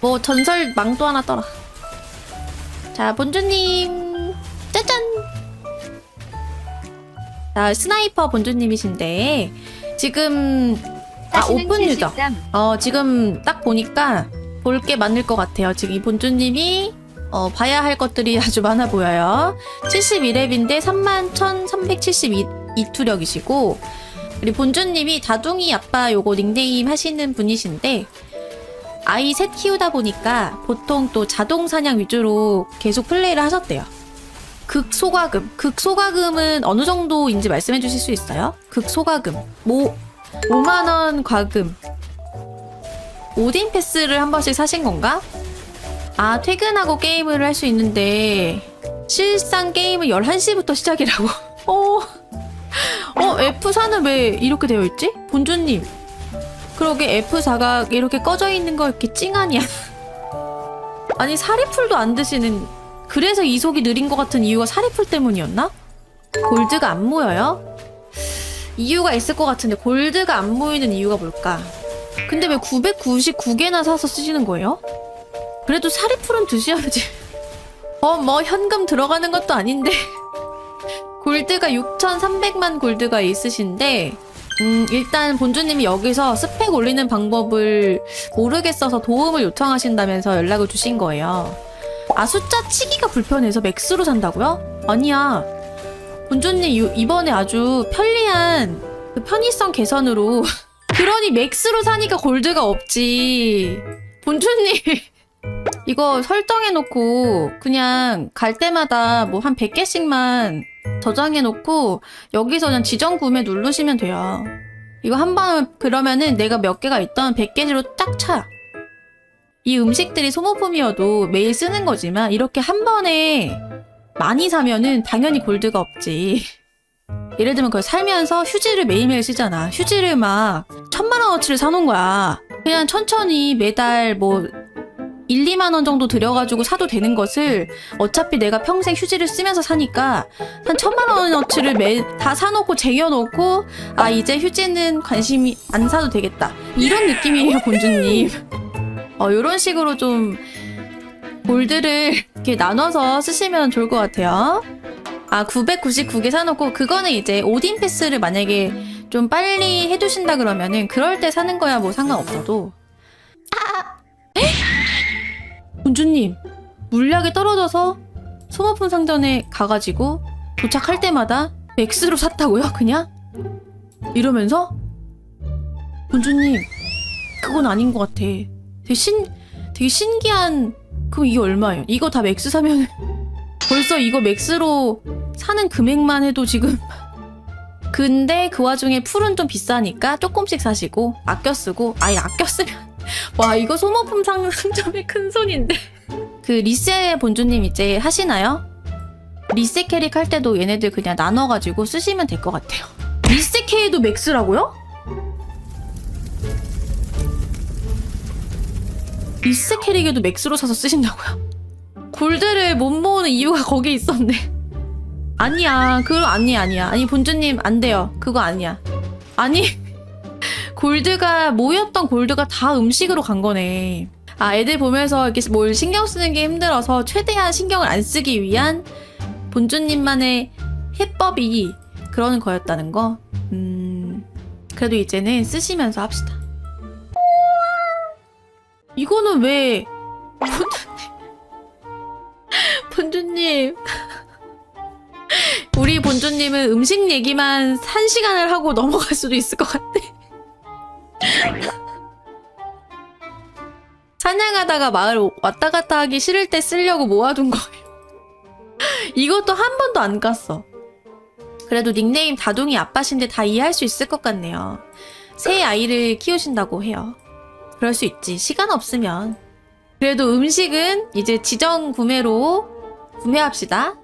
뭐 전설 망도 하나 떠라. 자, 본주님. 짜잔! 자, 스나이퍼 본주님이신데, 지금, 아, 오픈 유저. 73. 어, 지금 딱 보니까 볼 게 많을 것 같아요. 지금 이 본주님이, 어, 봐야 할 것들이 아주 많아 보여요. 72렙인데 31,372투력이시고, 우리 본주님이 다둥이 아빠 요거 닉네임 하시는 분이신데, 아이 셋 키우다 보니까 보통 또 자동 사냥 위주로 계속 플레이를 하셨대요. 극소가금. 극소가금은 어느 정도인지 말씀해 주실 수 있어요? 극소가금. 뭐, 5만원 과금. 오딘 패스를 한 번씩 사신 건가? 아, 퇴근하고 게임을 할 수 있는데, 실상 게임은 11시부터 시작이라고. 어, 어, F4는 왜 이렇게 되어 있지? 본주님. 그러게 F4가 이렇게 꺼져 있는 거 이렇게 찡하냐? 아니 사리풀도 안 드시는 그래서 이속이 느린 것 같은 이유가 사리풀 때문이었나? 골드가 안 모여요? 이유가 있을 것 같은데 골드가 안 모이는 이유가 뭘까? 근데 왜 999개나 사서 쓰시는 거예요? 그래도 사리풀은 드셔야지. 어, 뭐 현금 들어가는 것도 아닌데. 골드가 6,300만 골드가 있으신데 음, 일단 본주님이 여기서 스펙 올리는 방법을 모르겠어서 도움을 요청하신다면서 연락을 주신 거예요. 아, 숫자 치기가 불편해서 맥스로 산다고요? 아니야. 본주님 유- 이번에 아주 편리한 그 편의성 개선으로 그러니 맥스로 사니까 골드가 없지. 본주님 이거 설정해놓고 그냥 갈 때마다 뭐 한 100개씩만 저장해놓고 여기서 그냥 지정 구매 누르시면 돼요. 이거 한 번 그러면은 내가 몇 개가 있던 100개로 딱 차. 이 음식들이 소모품이어도 매일 쓰는 거지만 이렇게 한 번에 많이 사면은 당연히 골드가 없지. 예를 들면 그걸 살면서 휴지를 매일매일 쓰잖아. 휴지를 막 천만 원어치를 사놓은 거야. 그냥 천천히 매달 뭐 1, 2만 원 정도 들여가지고 사도 되는 것을 어차피 내가 평생 휴지를 쓰면서 사니까 한 천만 원어치를 매, 다 사놓고 쟁여놓고 아 이제 휴지는 관심이 안 사도 되겠다. 이런 느낌이에요 본주님. 어 이런 식으로 좀 골드를 이렇게 나눠서 쓰시면 좋을 것 같아요. 아 999개 사놓고 그거는 이제 오딘 패스를 만약에 좀 빨리 해주신다 그러면은 그럴 때 사는 거야 뭐 상관없어도 본주님 물약이 떨어져서 소모품 상점에 가가지고 도착할 때마다 맥스로 샀다고요? 그냥? 이러면서? 본주님 그건 아닌 것 같아 되게 신 되게 신기한 그럼 이게 얼마예요? 이거 다 맥스 사면 벌써 이거 맥스로 사는 금액만 해도 지금 근데 그 와중에 풀은 좀 비싸니까 조금씩 사시고 아껴 쓰고 아예 아껴 쓰면 와 이거 소모품 상점의 큰 손인데 그 리세 본주님 이제 하시나요? 리세 캐릭 할 때도 얘네들 그냥 나눠가지고 쓰시면 될 것 같아요. 리세 캐도 맥스라고요? 리세 캐릭에도 맥스로 사서 쓰신다고요? 골드를 못 모으는 이유가 거기 있었네. 아니야, 그거 아니 아니야. 아니 본주님 안 돼요. 그거 아니야. 아니 골드가 모였던 골드가 다 음식으로 간 거네. 아, 애들 보면서 이렇게 뭘 신경 쓰는 게 힘들어서 최대한 신경을 안 쓰기 위한 본주님만의 해법이 그런 거였다는 거. 음, 그래도 이제는 쓰시면서 합시다. 이거는 왜, 본주님. 본주님. 우리 본주님은 음식 얘기만 한 시간을 하고 넘어갈 수도 있을 것 같아. 사냥하다가 마을 왔다 갔다 하기 싫을 때 쓰려고 모아둔 거예요. 이것도 한 번도 안 깠어. 그래도 닉네임 다둥이 아빠신데 다 이해할 수 있을 것 같네요. 새 아이를 키우신다고 해요. 그럴 수 있지. 시간 없으면. 그래도 음식은 이제 지정 구매로 구매합시다.